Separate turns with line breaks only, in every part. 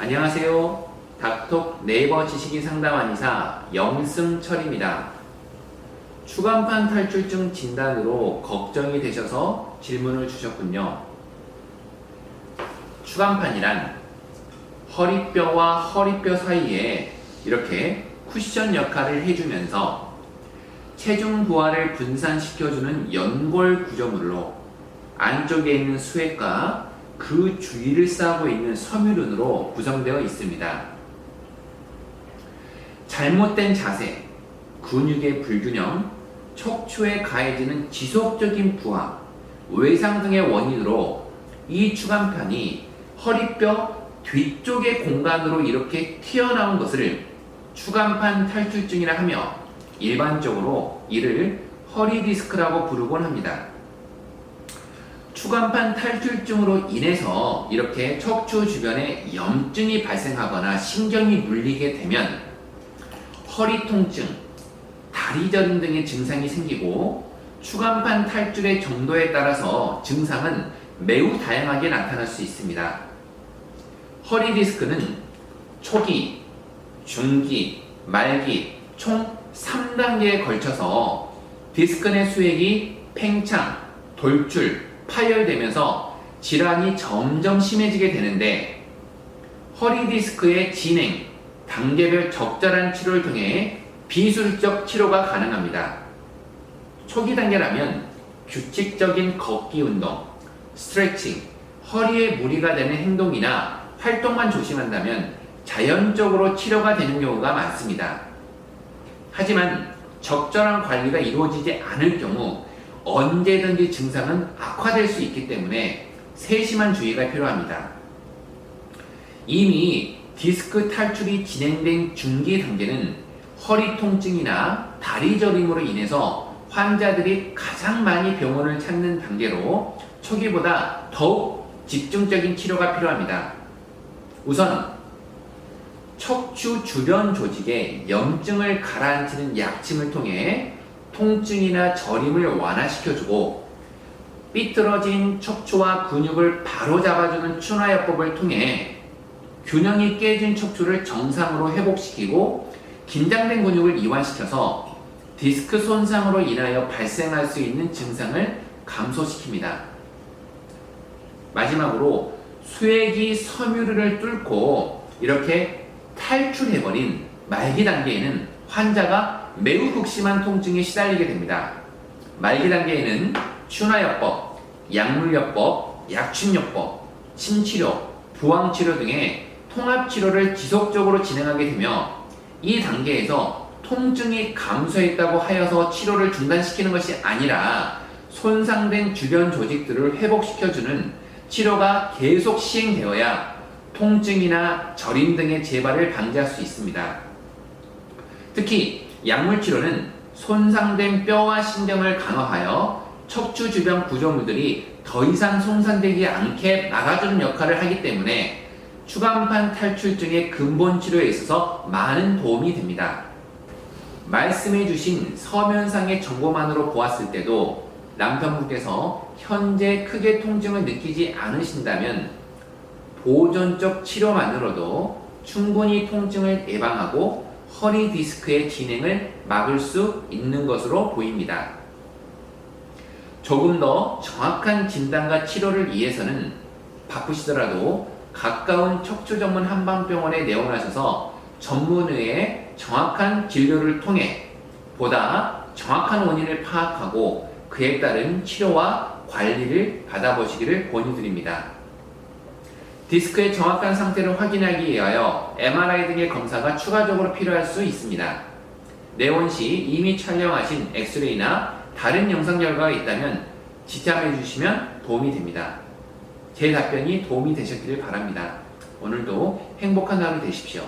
안녕하세요. 닥톡 네이버 지식인 상담 한 의사 영승철입니다. 추간판 탈출증 진단으로 걱정이 되셔서 질문을 주셨군요. 추간판이란 허리뼈와 허리뼈 사이에 이렇게 쿠션 역할을 해주면서 체중 부하를 분산시켜주는 연골 구조물로 안쪽에 있는 수액과 그 주위를 싸고 있는 섬유륜으로 구성되어 있습니다. 잘못된 자세, 근육의 불균형, 척추에 가해지는 지속적인 부하, 외상 등의 원인으로 이 추간판이 허리뼈 뒤쪽의 공간으로 이렇게 튀어나온 것을 추간판 탈출증이라 하며 일반적으로 이를 허리 디스크라고 부르곤 합니다. 추간판 탈출증으로 인해서 이렇게 척추 주변에 염증이 발생하거나 신경이 물리게 되면 허리 통증, 다리 저림 등의 증상이 생기고 추간판 탈출의 정도에 따라서 증상은 매우 다양하게 나타날 수 있습니다. 허리 디스크는 초기, 중기, 말기 총 3단계에 걸쳐서 디스크 내 수액이 팽창, 돌출, 파열되면서 질환이 점점 심해지게 되는데 허리 디스크의 진행, 단계별 적절한 치료를 통해 비술적 치료가 가능합니다. 초기 단계라면 규칙적인 걷기 운동, 스트레칭, 허리에 무리가 되는 행동이나 활동만 조심한다면 자연적으로 치료가 되는 경우가 많습니다. 하지만 적절한 관리가 이루어지지 않을 경우 언제든지 증상은 악화될 수 있기 때문에 세심한 주의가 필요합니다. 이미 디스크 탈출이 진행된 중기 단계는 허리 통증이나 다리 저림으로 인해서 환자들이 가장 많이 병원을 찾는 단계로 초기보다 더욱 집중적인 치료가 필요합니다. 우선 척추 주변 조직에 염증을 가라앉히는 약침을 통해 통증이나 저림을 완화시켜주고 삐뚤어진 척추와 근육을 바로 잡아주는 춘화요법을 통해 균형이 깨진 척추를 정상으로 회복시키고 긴장된 근육을 이완시켜서 디스크 손상으로 인하여 발생할 수 있는 증상을 감소시킵니다. 마지막으로 수액이 섬유를 뚫고 이렇게 탈출해버린 말기 단계에는 환자가 매우 극심한 통증에 시달리게 됩니다. 말기 단계에는 춘화요법, 약물요법, 약침요법, 침치료, 부항치료 등의 통합치료를 지속적으로 진행하게 되며 이 단계에서 통증이 감소했다고 하여서 치료를 중단시키는 것이 아니라 손상된 주변 조직들을 회복시켜주는 치료가 계속 시행되어야 통증이나 저림 등의 재발을 방지할 수 있습니다. 특히 약물 치료는 손상된 뼈와 신경을 강화하여 척추 주변 구조물들이 더 이상 손상되지 않게 막아주는 역할을 하기 때문에 추간판 탈출증의 근본 치료에 있어서 많은 도움이 됩니다. 말씀해 주신 서면상의 정보만으로 보았을 때도 남편분께서 현재 크게 통증을 느끼지 않으신다면 보존적 치료만으로도 충분히 통증을 예방하고 허리 디스크의 진행을 막을 수 있는 것으로 보입니다. 조금 더 정확한 진단과 치료를 위해서는 바쁘시더라도 가까운 척추 전문 한방병원에 내원하셔서 전문의의 정확한 진료를 통해 보다 정확한 원인을 파악하고 그에 따른 치료와 관리를 받아보시기를 권유드립니다. 디스크의 정확한 상태를 확인하기 위하여 MRI 등의 검사가 추가적으로 필요할 수 있습니다. 내원 시 이미 촬영하신 엑스레이나 다른 영상 결과가 있다면 지참해 주시면 도움이 됩니다. 제 답변이 도움이 되셨기를 바랍니다. 오늘도 행복한 하루 되십시오.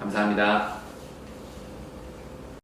감사합니다.